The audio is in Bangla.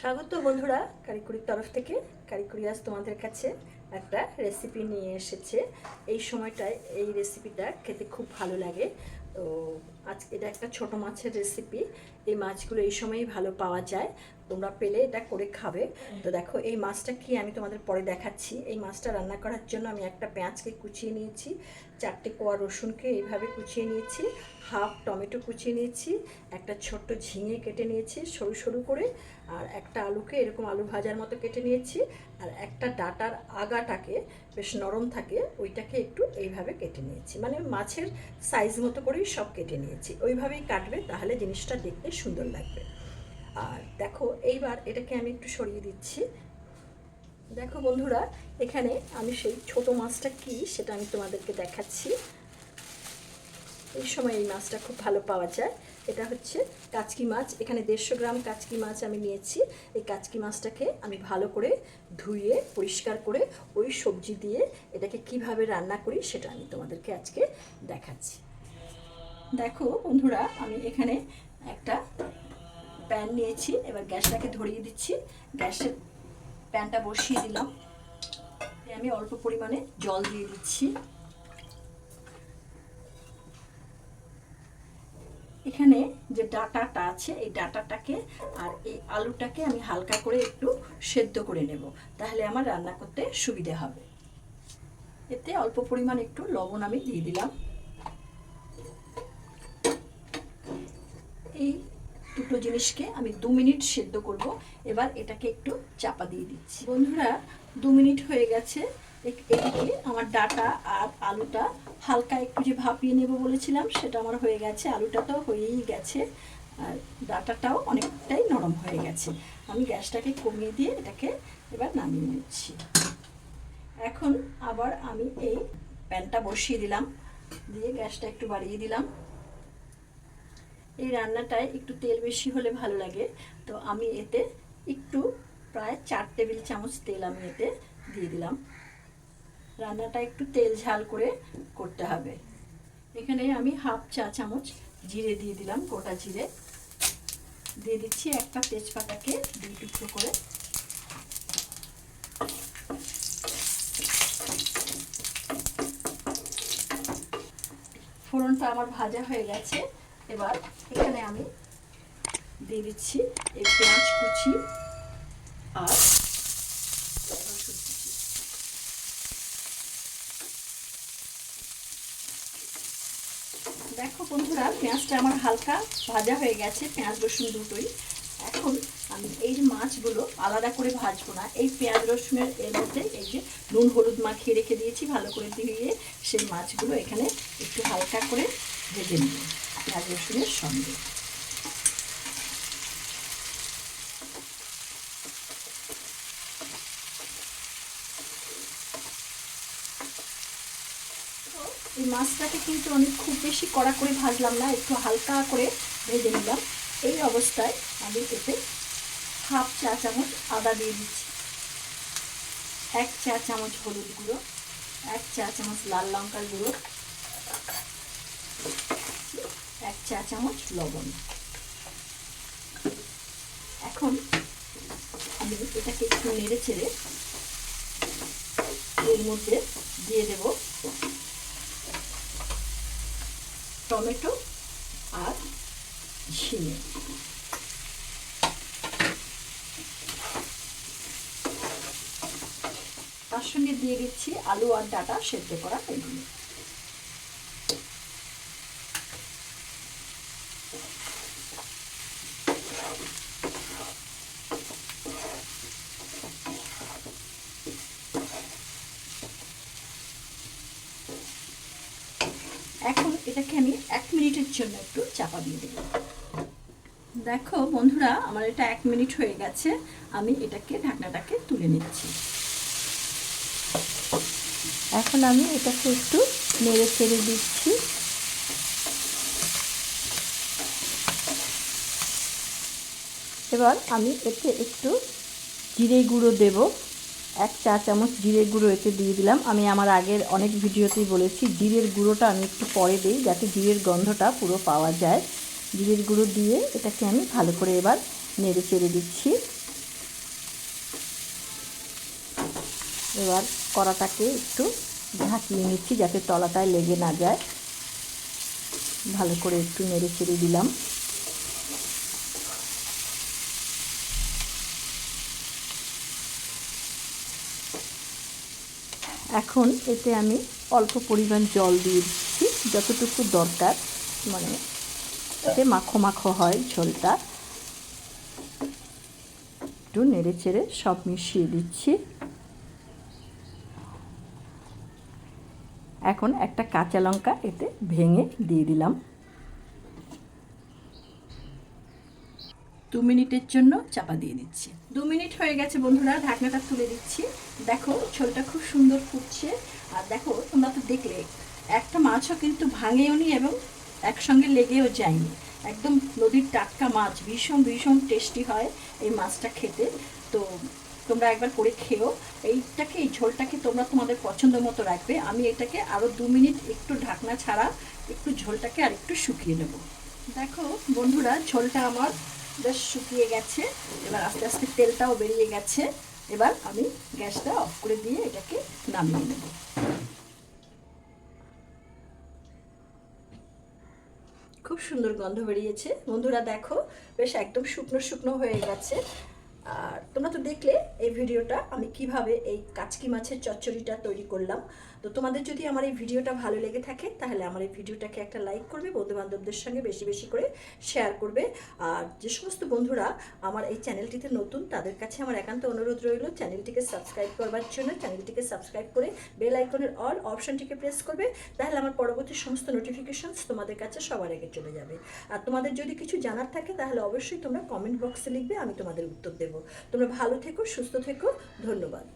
স্বাগত বন্ধুরা, কারিকুরির তরফ থেকে। কারিকুরি আজ তোমাদের কাছে একটা রেসিপি নিয়ে এসেছে। এই সময়টায় এই রেসিপিটা খেতে খুব ভালো লাগে। তো আজ এটা একটা ছোট মাছের রেসিপি এই মাছগুলো এই সময়ই ভালো পাওয়া যায়। তোমরা পেলে এটা করে খাবে। তো দেখো, এই মাছটা কি আমি তোমাদের পরে দেখাচ্ছি। এই মাছটা রান্না করার জন্য আমি একটা পেঁয়াজকে কুচিয়ে নিয়েছি, চারটে কোয়া রসুনকে এইভাবে কুচিয়ে নিয়েছি, হাফ টমেটো কুচিয়ে নিয়েছি, একটা ছোট্ট ঝিঙে কেটে নিয়েছি সরু সরু করে, আর একটা আলুকে এরকম আলু ভাজার মতো কেটে নিয়েছি, আর একটা ডাটার আগাটাকে বেশ নরম থাকে, ওইটাকে একটু এইভাবে কেটে নিয়েছি। মানে মাছের সাইজ মতো করেই সব কেটে নিয়েছি। ওইভাবেই কাটবে, তাহলে জিনিসটা দেখতে সুন্দর লাগবে। আর দেখো, এইবার এটাকে আমি একটু সরিয়ে দিচ্ছি। দেখো বন্ধুরা, এখানে আমি সেই ছোট মাছটা কি সেটা আমি তোমাদেরকে দেখাচ্ছি। এই সময় এই মাছটা খুব ভালো পাওয়া যায়। এটা হচ্ছে কাচকি মাছ। এখানে দেড়শো গ্রাম কাচকি মাছ আমি নিয়েছি। এই কাচকি মাছটাকে আমি ভালো করে ধুয়ে, পরিষ্কার করে ওই সবজি দিয়ে এটাকে কীভাবে রান্না করি সেটা আমি তোমাদেরকে আজকে দেখাচ্ছি। দেখো বন্ধুরা, আমি এখানে একটা প্যান নিয়েছি, এবার গ্যাসটাকে ধরিয়ে দিচ্ছি। গ্যাসের প্যানটা বসিয়ে দিলাম। আমি অল্প পরিমাণে জল দিয়ে দিচ্ছি। এখানে যে ডাটাটা আছে, এই ডাটাটাকে আর এই আলুটাকে আমি হালকা করে একটু সেদ্ধ করে নেব। তাহলে আমার রান্না করতে সুবিধে হবে। এতে অল্প পরিমাণ একটু লবণ আমি দিয়ে দিলাম। এই দুটো জিনিসকে আমি দু মিনিট সেদ্ধ করব। এবার এটাকে একটু চাপা দিয়ে দিচ্ছি। বন্ধুরা, দু মিনিট হয়ে গেছে। এদিকে আমার ডাটা আর আলুটা হালকা একটু যে ভাপিয়ে নেব বলেছিলাম, সেটা আমার হয়ে গেছে। আলুটা তো হয়েই গেছে। আর ডাটাটাও অনেকটাই নরম হয়ে গেছে। আমি গ্যাসটাকে কমিয়ে দিয়ে এটাকে এবার নামিয়ে নিচ্ছি। এখন আবার আমি এই প্যানটা বসিয়ে দিলাম। দিয়ে গ্যাসটা একটু বাড়িয়ে দিলাম। এই রান্নাটায় একটু তেল বেশি হলে ভালো লাগে। তো আমি এতে একটু প্রায় চার টেবিল চামচ তেল আমি এতে দিয়ে দিলাম। রান্নাটা একটু তেল ঝাল করে করতে হবে। এখানে আমি হাফ চা চামচ জিরে দিয়ে দিলাম, গোটা জিরে। দিয়ে দিচ্ছি একটা তেজপাতাকে দুই টুকরো করে। ফোড়নটা আমার ভাজা হয়ে গেছে। এবার এখানে আমি দিয়ে দিচ্ছি এই পেঁয়াজ কুচি আর দেখো বন্ধুরা, পেঁয়াজটা আমার হালকা ভাজা হয়ে গেছে, পেঁয়াজ, রসুন দুটোই। এখন আমি এই যে মাছগুলো আলাদা করে ভাজবো না, এই পেঁয়াজ, রসুনের এর মধ্যে এই যে নুন, হলুদ মাখিয়ে রেখে দিয়েছি, ভালো করে দিয়ে সেই মাছগুলো এখানে একটু হালকা করে ভেজে নেব। পেঁয়াজ রসুনের সঙ্গে। এই মাছটাকে কিন্তু আমি খুব বেশি কড়া করে ভাজলাম না, একটু হালকা করে ভেজে নিলাম। এই অবস্থায় আমি এতে হাফ চা চামচ আদা দিয়ে দিচ্ছি। এক চা চামচ হলুদ গুঁড়ো, এক চা চামচ লাল লঙ্কার গুঁড়ো এক চা চামচ লবণ। এখন আমি এটাকে একটু নেড়ে ছেড়ে এর মধ্যে দিয়ে দেব টমেটো আর ঝিঙে। তার সঙ্গে দিয়ে দিচ্ছি আলু আর ডাটা সেদ্ধ করা এগুলো এখন এটাকে আমি এক মিনিটের জন্য একটু চাপা দিয়ে দেব। দেখো বন্ধুরা, আমার এটা এক মিনিট হয়ে গেছে। আমি এটাকে, ঢাকনাটাকে তুলে নিচ্ছি। এখন আমি এটাকে একটু নেড়ে চেড়ে দিচ্ছি। এবার আমি এতে একটু জিরে গুঁড়ো দেব। এক চা চামচ জিরে গুঁড়ো এতে দিয়ে দিলাম। আমি আমার আগের অনেক ভিডিওতেই বলেছি, জিরের গুঁড়োটা আমি একটু পরে দিই যাতে জিরের গন্ধটা পুরো পাওয়া যায়। জিরের গুঁড়ো দিয়ে এটাকে আমি ভালো করে এবার নেড়ে চেড়ে দিচ্ছি। এবার কড়াটাকে একটু ঢাকিয়ে নিচ্ছি যাতে তলাটায় লেগে না যায়। ভালো করে একটু নেড়ে চেড়ে দিলাম। এখন এতে আমি অল্প পরিমাণ জল দিয়ে দিচ্ছি, যতটুকু দরকার মানে এতে মাখো মাখো হয় ঝোলটা। একটু নেড়ে চেড়ে সব মিশিয়ে দিচ্ছি। এখন একটা কাঁচা লঙ্কা এতে ভেঙে দিয়ে দিলাম। দু মিনিটের জন্য চাপা দিয়ে দিচ্ছি। দু মিনিট হয়ে গেছে বন্ধুরা, ঢাকনাটা তুলে দিচ্ছি। দেখো, ঝোলটা খুব সুন্দর ফুটছে। আর দেখো, তোমরা তো দেখলে, একটা মাছও কিন্তু ভাঙেও নি এবং একসঙ্গে লেগেও যায়নি। একদম নদীর টাটকা মাছ, ভীষণ ভীষণ টেস্টি হয় এই মাছটা খেতে। তো তোমরা একবার করে খেও। এইটাকে, এই ঝোলটাকে তোমরা তোমাদের পছন্দ মতো রাখবে। আমি এটাকে আরও দু মিনিট একটু ঢাকনা ছাড়া একটু ঝোলটাকে আর একটু শুকিয়ে নেব। দেখো বন্ধুরা, ঝোলটা আমার বেশ শুকিয়ে গেছে। এবার আস্তে আস্তে তেলটাও বেরিয়ে গেছে। এবার আমি গ্যাসটা অফ করে দিয়ে এটাকে নামিয়ে নেব। খুব সুন্দর গন্ধ বেরিয়েছে। বন্ধুরা দেখো, বেশ একদম শুকনো শুকনো হয়ে গেছে। আর তোমরা তো দেখলে এই ভিডিওটা আমি কীভাবে এই কাচকি মাছের চচ্চড়িটা তৈরি করলাম। তো তোমাদের যদি আমার এই ভিডিওটা ভালো লেগে থাকে, তাহলে আমার এই ভিডিওটাকে একটা লাইক করবে বন্ধু বান্ধবদের সঙ্গে বেশি বেশি করে শেয়ার করবে। আর যে সমস্ত বন্ধুরা আমার এই চ্যানেলটিতে নতুন, তাদের কাছে আমার একান্ত অনুরোধ রইল চ্যানেলটিকে সাবস্ক্রাইব করবার জন্য চ্যানেলটিকে সাবস্ক্রাইব করে বেল আইকনের অল অপশানটিকে প্রেস করবে, তাহলে আমার পরবর্তী সমস্ত নোটিফিকেশানস তোমাদের কাছে সবার আগে চলে যাবে। আর তোমাদের যদি কিছু জানার থাকে, তাহলে অবশ্যই তোমরা কমেন্ট বক্সে লিখবে, আমি তোমাদের উত্তর দেবো। তোমরা ভালো থেকো, সুস্থ থেকো, ধন্যবাদ।